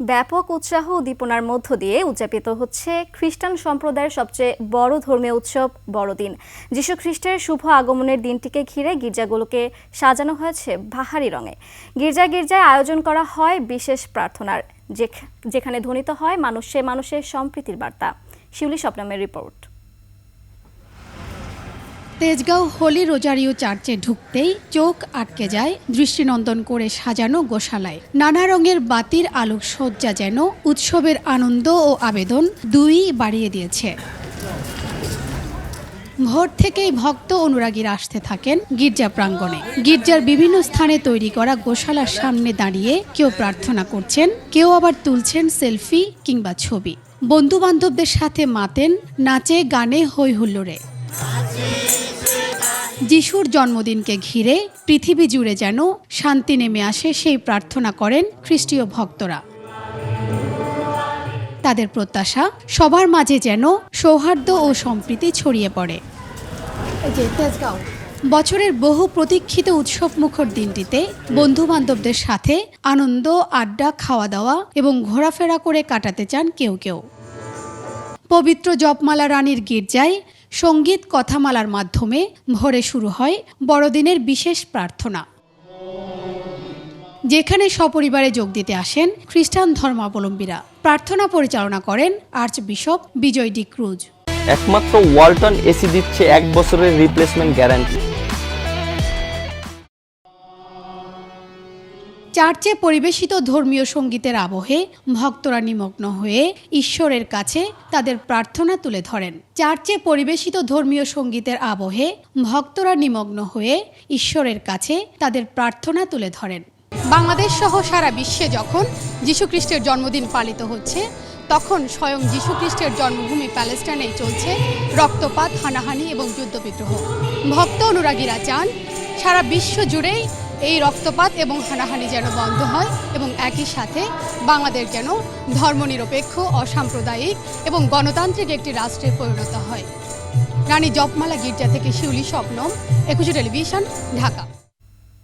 ব্যাপক উৎসাহ উদ্দীপনার মধ্য দিয়ে উদযাপিত হচ্ছে খ্রিস্টান সম্প্রদায়ের সবচেয়ে বড় ধর্মীয় উৎসব বড়দিন। যীশু খ্রিস্টের শুভ আগমনের দিনটিকে ঘিরে গির্জাগুলোকে সাজানো হয়েছে ভাহারি রঙে। গির্জা গির্জায় আয়োজন করা হয় বিশেষ প্রার্থনার, যেখ- যেখানে ধ্বনিত হয় মানুষে মানুষের সম্প্রীতির বার্তা। শিউলি স্বপ্নামের রিপোর্ট। তেজগাঁও হোলি রোজারিও চার্চে ঢুকতেই চোখ আটকে যায় দৃষ্টিনন্দন করে সাজানো গোশালায়। নানা রঙের বাতির আলোক সজ্জা যেন উৎসবের আনন্দ ও আবেদন দুই বাড়িয়ে দিয়েছে। ভোর থেকেই ভক্ত অনুরাগীরা আসতে থাকেন গির্জা প্রাঙ্গণে। গির্জার বিভিন্ন স্থানে তৈরি করা গোশালার সামনে দাঁড়িয়ে কেউ প্রার্থনা করছেন, কেউ আবার তুলছেন সেলফি কিংবা ছবি। বন্ধু বান্ধবদের সাথে মাতেন, নাচে গানে হই হুল্লোড়ে যিশুর জন্মদিনকে ঘিরে পৃথিবী জুড়ে যেন শান্তি নেমে আসে, সেই প্রার্থনা করেন খ্রিস্টীয় ভক্তরা। তাদের প্রত্যাশা, সবার মাঝে যেন সৌহার্দ্য ও সম্প্রীতি ছড়িয়ে পড়ে। বছরের বহু প্রতীক্ষিত উৎসব মুখর দিনটিতে বন্ধু বান্ধবদের সাথে আনন্দ, আড্ডা খাওয়া দাওয়া এবং ঘোরাফেরা করে কাটাতে চান কেউ কেউ। পবিত্র জপমালা রানীর গির্জায় সংগীত কথামালার মাধ্যমে ভোরে শুরু হয় বড়দিনের বিশেষ প্রার্থনা। যেখানে সপরিবারে যোগ দিতে আসেন খ্রিস্টান ধর্মাবলম্বীরা। প্রার্থনা পরিচালনা করেন archbishop Bijoy D cruise. একমাত্র ওয়ালটন এসি দিচ্ছে এক বছরের রিপ্লেসমেন্ট গ্যারান্টি চার্চে পরিবেশিত ধর্মীয় সঙ্গীতের আবহে ভক্তরা নিমগ্ন হয়ে ঈশ্বরের কাছে তাদের প্রার্থনা তুলে ধরেন। চার্চে পরিবেশিত ধর্মীয় সঙ্গীতের আবহে ভক্তরা নিমগ্ন হয়ে ঈশ্বরের কাছে তাদের প্রার্থনা তুলে ধরেন। বাংলাদেশ সহ সারা বিশ্বে যখন যীশুখ্রিস্টের জন্মদিন পালিত হচ্ছে, তখন স্বয়ং যীশুখ্রিস্টের জন্মভূমি প্যালেস্টাইনেই চলছে রক্তপাত, হানাহানি এবং যুদ্ধবিগ্রহ ভক্ত অনুরাগীরা চান সারা বিশ্ব জুড়েই এই রক্তপাত এবং হানাহানি যেন বন্ধ হয় এবং একই সাথে বাংলাদেশ যেন ধর্মনিরপেক্ষ, অসাম্প্রদায়িক এবং গণতান্ত্রিক একটি রাষ্ট্রে পরিণত হয়। রানী জপমালা গির্জা থেকে শিউলি স্বপ্নম, একুশে টেলিভিশন, ঢাকা।